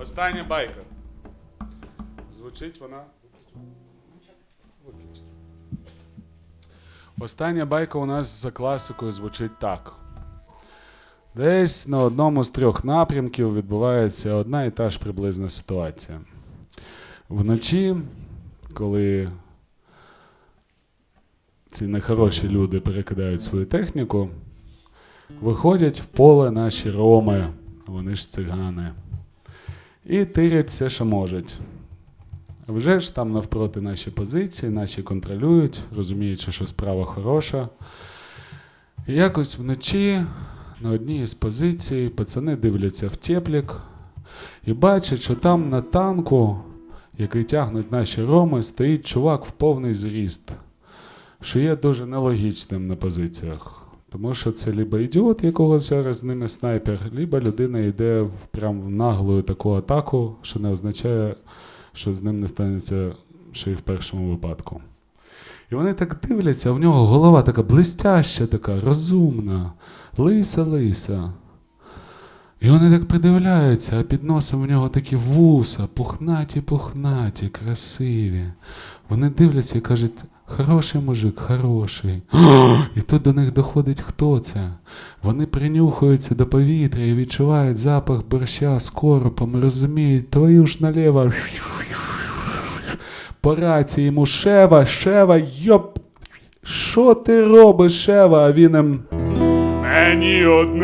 Остання байка. Звучить вона. Остання байка у нас за класикою звучить так. Десь на одному з трьох напрямків відбувається одна і та ж приблизна ситуація. Вночі, коли ці нехороші люди перекидають свою техніку, виходять в поле наші роми, вони ж цигани, і тирять все, що можуть. Вже ж там навпроти наші позиції, наші контролюють, розуміючи, що справа хороша. І якось вночі на одній із позицій пацани дивляться в теплік і бачать, що там на танку, який тягнуть наші роми, стоїть чувак в повний зріст, що є дуже нелогічним на позиціях. Тому що це либо ідіот, якого зараз з ними снайпер, либо людина йде в прям в наглу таку атаку, що не означає, що з ним не станеться ще й в першому випадку. І вони так дивляться, а в нього голова така блистяща, така, розумна, лиса-лиса. І вони так придивляються, а під носом в нього такі вуса, пухнаті, пухнаті, красиві. Вони дивляться і кажуть, хороший мужик, хороший. І тут до них доходить хто це. Вони принюхуються до повітря і відчувають запах борща з коропом, розуміють, твою ж наліво. По рації йому Шева, Шева, йоп. Що ти робиш, Шева? А він їм. Мені однаково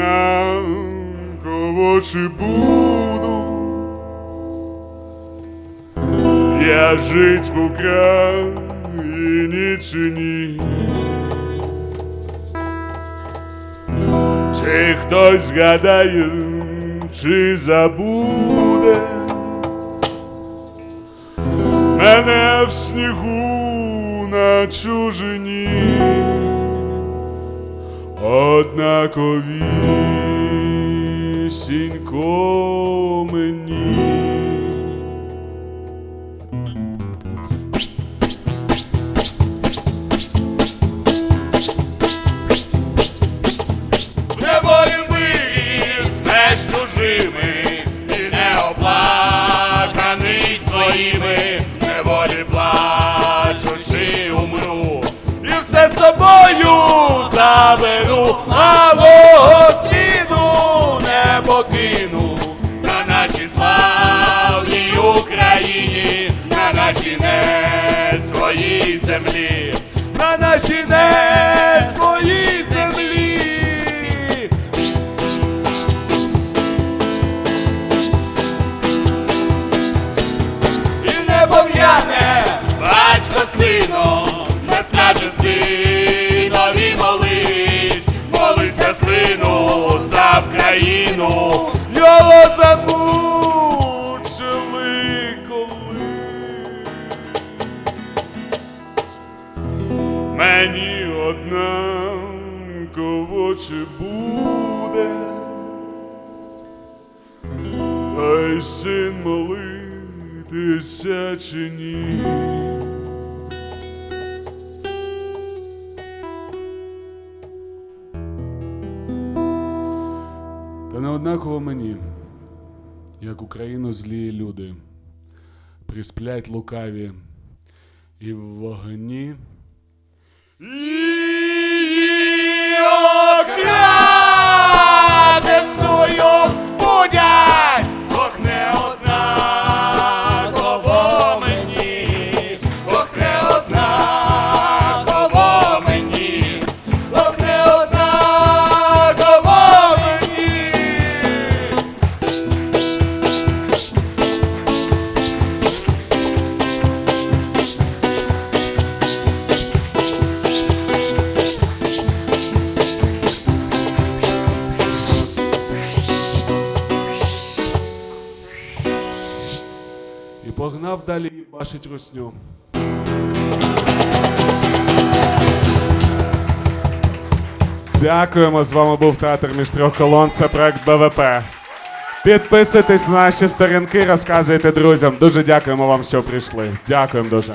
чи буду. Я жить в Україні чи ні. Чи хтось згадає, чи забуде мене в снігу на чужині, однаковісінько мені. Заберу, малого світу не покину на нашій славній Україні, на нашій не своїй землі, на нашій не своїй землі. І не пом'яне батько сину, не скаже синові Мені однаково чи буде, той син молитися чи ні. Та не однаково мені, як Україну злі люди, присплять лукаві і в вогні. Її окраденою погнав далі їбашить русню. Дякуємо. З вами був театр між трьох колон. Це проект БВП. Підписуйтесь на наші сторінки, розказуйте друзям. Дуже дякуємо вам, що прийшли. Дякуємо дуже.